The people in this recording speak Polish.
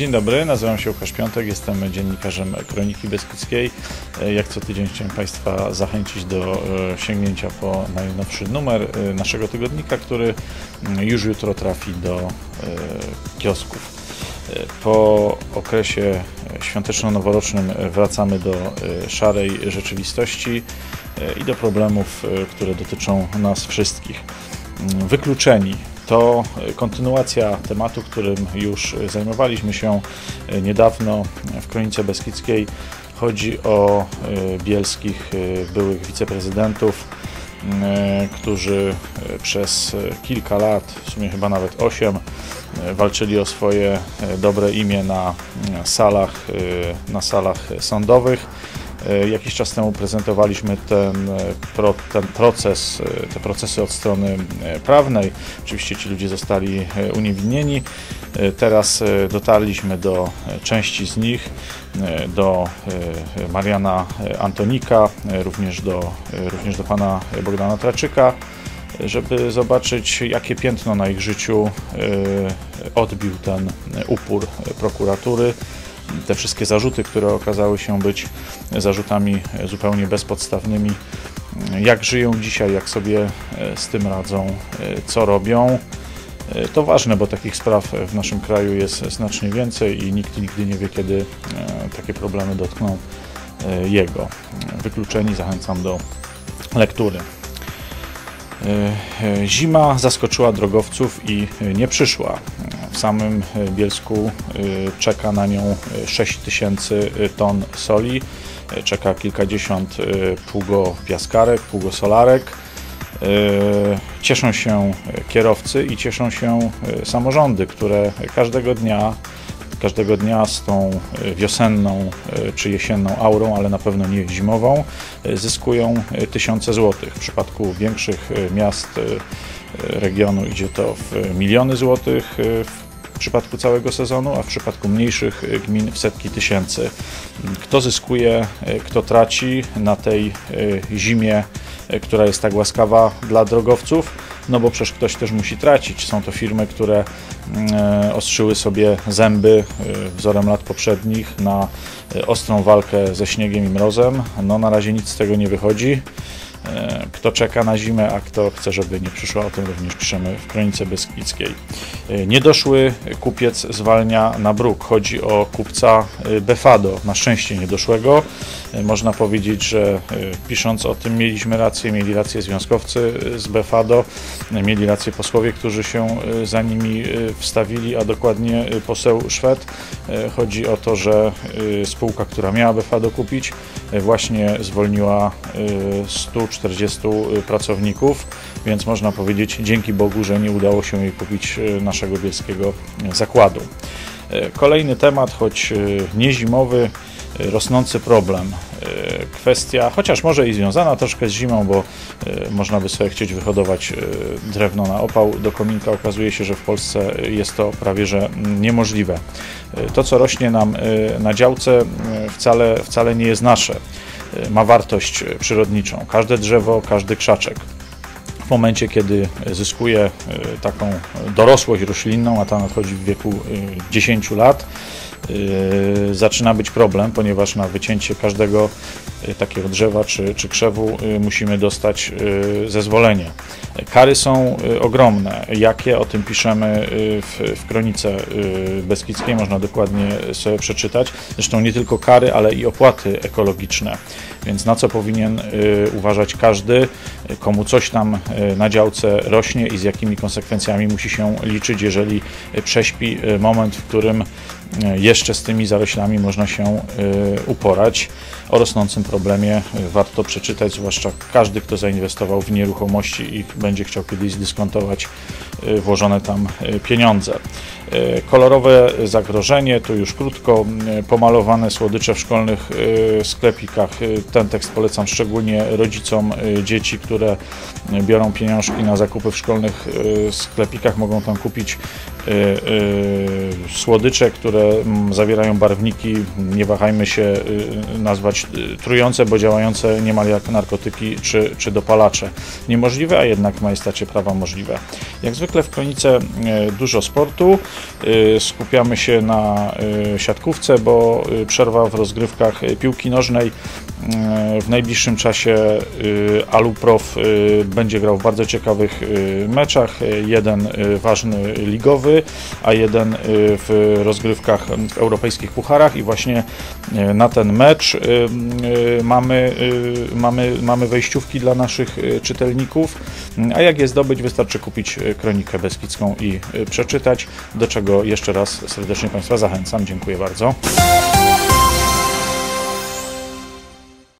Dzień dobry, nazywam się Łukasz Piątek, jestem dziennikarzem Kroniki Beskidzkiej. Jak co tydzień chciałem Państwa zachęcić do e, sięgnięcia po najnowszy numer e, naszego tygodnika, który już jutro trafi do e, kiosków. Po okresie świąteczno-noworocznym wracamy do szarej rzeczywistości i do problemów, które dotyczą nas wszystkich. Wykluczeni to kontynuacja tematu, którym już zajmowaliśmy się niedawno w Kronice Beskidzkiej. Chodzi o e, bielskich e, byłych wiceprezydentów, e, którzy przez kilka lat, w sumie chyba nawet osiem, walczyli o swoje dobre imię na salach, na salach sądowych jakiś czas temu prezentowaliśmy ten, e, ten proces, e, te procesy od strony prawnej. Oczywiście ci ludzie zostali uniewinnieni. Teraz dotarliśmy do części z nich, do Mariana Antonika, również do, również do pana Bogdana Traczyka, żeby zobaczyć, jakie piętno na ich życiu odbił ten upór prokuratury te wszystkie zarzuty, które okazały się być zarzutami zupełnie bezpodstawnymi, jak żyją dzisiaj, jak sobie e, z tym radzą, e, co robią. E, to ważne, bo takich spraw w naszym kraju jest znacznie więcej i nikt nigdy nie wie, kiedy takie problemy dotkną jego. Wykluczeni zachęcam do lektury. Zima zaskoczyła drogowców i nie przyszła. W samym Bielsku czeka na nią 6 tysięcy ton soli, czeka kilkadziesiąt pługo piaskarek, pługo solarek. Cieszą się kierowcy i cieszą się samorządy, które każdego dnia każdego dnia z tą wiosenną czy jesienną aurą, ale na pewno nie zimową, zyskują tysiące złotych. W przypadku większych miast regionu idzie to w miliony złotych w przypadku całego sezonu, a w przypadku mniejszych gmin w setki tysięcy. Kto zyskuje, kto traci na tej zimie, która jest tak łaskawa dla drogowców? No bo przecież ktoś też musi tracić. Są to firmy, które ostrzyły sobie zęby wzorem lat poprzednich na ostrą walkę ze śniegiem i mrozem. No na razie nic z tego nie wychodzi. E, kto czeka na zimę, a kto chce, żeby nie przyszła, o tym również piszemy w Kronice Beskidzkiej. E, niedoszły kupiec zwalnia na bruk. Chodzi o kupca e, Befado, na szczęście niedoszłego. Można powiedzieć, że pisząc o tym mieliśmy rację, mieli rację związkowcy z Befado, mieli rację posłowie, którzy się za nimi wstawili, a dokładnie poseł Szwed. Chodzi o to, że spółka, która miała Befado kupić, właśnie zwolniła 100 40 y, pracowników, więc można powiedzieć dzięki Bogu, że nie udało się jej kupić y, naszego bielskiego y, zakładu. Kolejny temat, choć niezimowy, rosnący problem. Kwestia, chociaż może i związana troszkę z zimą, bo można by sobie chcieć wyhodować drewno na opał do kominka. Okazuje się, że w Polsce jest to prawie że niemożliwe. To, co rośnie nam na działce, wcale, wcale nie jest nasze. Y, ma wartość y, przyrodniczą. Każde drzewo, każdy krzaczek. W momencie, kiedy zyskuje y, taką dorosłość roślinną, a ta nadchodzi w wieku 10 lat, zaczyna być problem, ponieważ na wycięcie każdego takiego drzewa czy, czy krzewu musimy dostać zezwolenie. Kary są ogromne. Jakie? O tym piszemy w, w kronice Beskidzkiej, można dokładnie sobie przeczytać. Zresztą nie tylko kary, ale i opłaty ekologiczne. Więc na co powinien y, uważać każdy, komu coś tam y, na działce rośnie i z jakimi konsekwencjami musi się liczyć, jeżeli prześpi y, moment, w którym jeszcze z tymi zaroślami można się uporać. O rosnącym problemie warto przeczytać, zwłaszcza każdy, kto zainwestował w nieruchomości i będzie chciał kiedyś zdyskontować włożone tam pieniądze. Kolorowe zagrożenie, tu już krótko, pomalowane słodycze w szkolnych sklepikach ten tekst polecam szczególnie rodzicom y, dzieci, które biorą pieniążki na zakupy w szkolnych y, sklepikach. Mogą tam kupić y, słodycze, które mm, zawierają barwniki. Nie wahajmy się nazwać y, trujące, bo działające niemal jak narkotyki czy, czy dopalacze. Niemożliwe, a jednak w majestacie prawa możliwe. Jak zwykle w Kronice y, dużo sportu. Y, Skupiamy się na y, siatkówce, bo przerwa w rozgrywkach piłki nożnej w najbliższym czasie Aluprof będzie grał w bardzo ciekawych meczach. Jeden ważny ligowy, a jeden w rozgrywkach w europejskich pucharach i właśnie na ten mecz mamy, mamy, mamy wejściówki dla naszych czytelników. A jak je zdobyć, wystarczy kupić Kronikę Beskidzką i y, przeczytać, do czego jeszcze raz serdecznie Państwa zachęcam. Dziękuję bardzo.